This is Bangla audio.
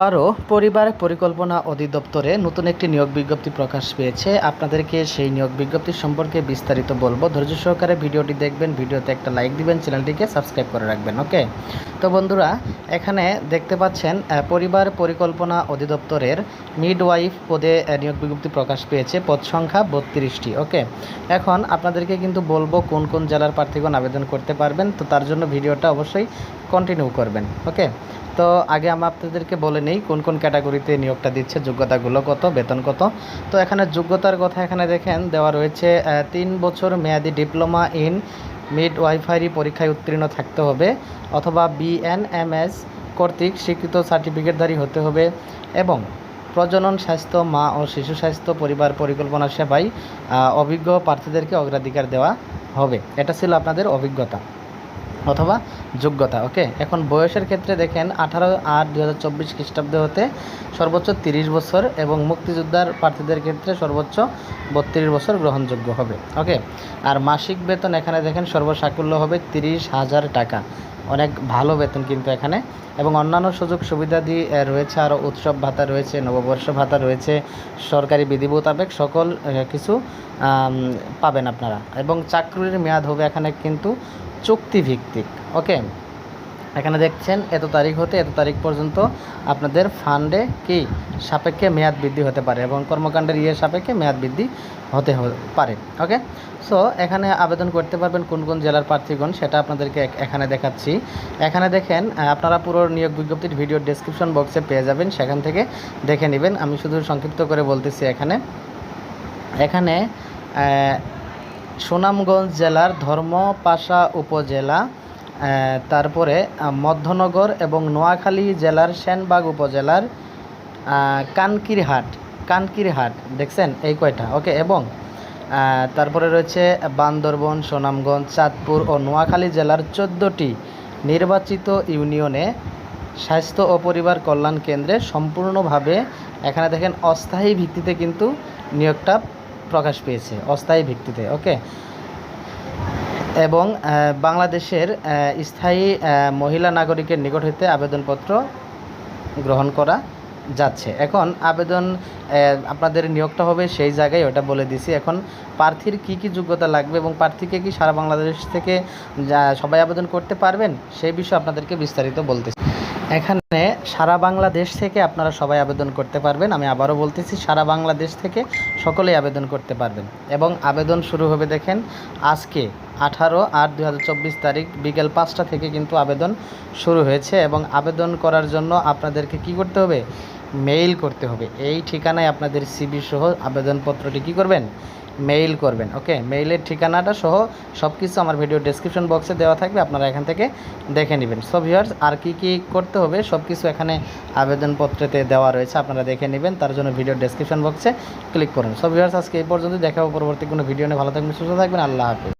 আরও পরিবার পরিকল্পনা অধিদপ্তরে নতুন একটি নিয়োগ বিজ্ঞপ্তি প্রকাশ পেয়েছে। আপনাদেরকে সেই নিয়োগ বিজ্ঞপ্তি সম্পর্কে বিস্তারিত বলব। ধৈর্য সহকারে ভিডিওটি দেখবেন, ভিডিওতে একটা লাইক দিবেন, চ্যানেলটিকে সাবস্ক্রাইব করে রাখবেন, ওকে? তো বন্ধুরা, এখানে দেখতে পাচ্ছেন পরিবার পরিকল্পনা অধিদপ্তরের মিডওয়াইফ পদে নিয়োগ বিজ্ঞপ্তি প্রকাশ পেয়েছে। পদ সংখ্যা বত্রিশটি, ওকে? এখন আপনাদেরকে কিন্তু বলব কোন কোন জেলার প্রার্থীগণ আবেদন করতে পারবেন। তো তার জন্য ভিডিওটা অবশ্যই কন্টিনিউ করবেন, ওকে? তো আগে আমি আপনাদেরকে বলে নেই কোন কোন ক্যাটাগরিতে নিয়োগটা দিচ্ছে, যোগ্যতাগুলো কত, বেতন কত। তো এখানে যোগ্যতার কথা এখানে দেখেন, দেওয়া রয়েছে তিন বছর মেয়াদি ডিপ্লোমা ইন মিড ওয়াইফাই পরীক্ষায় উত্তীর্ণ থাকতে হবে অথবা বিএনএমএস কর্তৃক স্বীকৃত সার্টিফিকেটধারী হতে হবে এবং প্রজনন স্বাস্থ্য, মা ও শিশু স্বাস্থ্য, পরিবার পরিকল্পনা সেবায় অভিজ্ঞ প্রার্থীদেরকে অগ্রাধিকার দেওয়া হবে। এটা ছিল আপনাদের অভিজ্ঞতা। অথবা যোগ্যতা, ওকে? এখন বয়সের ক্ষেত্রে দেখেন, আঠারো আট দু হাজার চব্বিশ খ্রিস্টাব্দে হতে সর্বোচ্চ তিরিশ বছর এবং মুক্তিযোদ্ধার প্রার্থীদের ক্ষেত্রে সর্বোচ্চ বত্রিশ বছর গ্রহণযোগ্য হবে, ওকে? আর মাসিক বেতন এখানে দেখেন সর্বসাকুল্য হবে তিরিশ হাজার টাকা। অনেক ভালো বেতন কিন্তু এখানে। এবং অন্যান্য সুযোগ সুবিধা দিয়ে রয়েছে আরও উৎসব ভাতা রয়েছে, নববর্ষ ভাতা রয়েছে, সরকারি বিধি মোতাবেক সকল কিছু পাবেন আপনারা। এবং চাকরির মেয়াদ হবে এখানে কিন্তু চুক্তিভিত্তিক ওকে, এখানে দেখছেন এত তারিখ হতে এত তারিখ পর্যন্ত আপনাদের ফান্ডে কি সাপেক্ষে মেয়াদ বৃদ্ধি হতে পারে এবং কর্মকাণ্ডের ইয়ে সাপেক্ষে মেয়াদ বৃদ্ধি হতে পারে, ওকে? সো এখানে আবেদন করতে পারবেন কোন কোন জেলার প্রার্থীগণ সেটা আপনাদেরকে এখানে দেখাচ্ছি। এখানে দেখেন আপনারা পুরো নিয়োগ বিজ্ঞপ্তির ভিডিও ডেসক্রিপশন বক্সে পেয়ে যাবেন, সেখান থেকে দেখে নেবেন। আমি শুধু সংক্ষিপ্ত করে বলতেছি এখানে। এখানে সুনামগঞ্জ জেলার ধর্মপাশা উপজেলা তারপরে মধ্যনগর এবং নোয়াখালী জেলার সেনবাগ উপজেলার কানকিরহাট কানকিরহাট, দেখছেন? এই কয়টা? ওকে, এবং তারপরে রয়েছে বান্দরবন, সুনামগঞ্জ, চাঁদপুর ও নোয়াখালী জেলার চোদ্দোটি নির্বাচিত ইউনিয়নে স্বাস্থ্য ও পরিবার কল্যাণ কেন্দ্রে সম্পূর্ণভাবে এখানে দেখেন অস্থায়ী ভিত্তিতে কিন্তু নিয়োগটা প্রকাশ পেয়েছে, অস্থায়ী ভিত্তিতে, ওকে? এবং বাংলাদেশের স্থায়ী মহিলা নাগরিকের নিকট হইতে আবেদনপত্র গ্রহণ করা যাচ্ছে। এখন আবেদন আপনাদের নিয়োগটা হবে সেই জায়গায়, ওটা বলে দিছি। এখন প্রার্থীর কি কি যোগ্যতা লাগবে এবং প্রার্থীকে কি সারা বাংলাদেশ থেকে সবাই আবেদন করতে পারবেন? সেই বিষয়ে আপনাদেরকে বিস্তারিত বলতেছি। এখানে সারা বাংলাদেশ থেকে আপনারা সবাই আবেদন করতে পারবেন। আমি আবারও বলতেছি, সারা বাংলাদেশ থেকে সকলেই আবেদন করতে পারবেন। এবং আবেদন শুরু হবে দেখেন, আজকে আঠারো আট দু তারিখ বিকেল পাঁচটা থেকে কিন্তু আবেদন শুরু হয়েছে। এবং আবেদন করার জন্য আপনাদেরকে কি করতে হবে? মেইল করতে হবে। এই ঠিকানায় আপনাদের সিবি সহ আবেদনপত্রটি কী করবেন? মেইল করবেন ওকে মেইলের ঠিকানাটা সহ সব কিছু আমার ভিডিও ডেসক্রিপশন বক্সে দেওয়া থাকবে, আপনারা এখান থেকে দেখে নেবেন। সো ভিউয়ার্স আর কি কি করতে হবে সব কিছু এখানে আবেদনপত্রেতে দেওয়া রয়েছে, আপনারা দেখে নেবেন, তার জন্য ভিডিও ডিসক্রিপশন বক্সে ক্লিক করুন। সো ভিউয়ার্স আজকে এই পর্যন্ত দেখা পরবর্তী কোনো ভিডিও নিয়ে, ভালো থাকবেন, সুস্থ থাকবেন, আল্লাহ হাফিজ।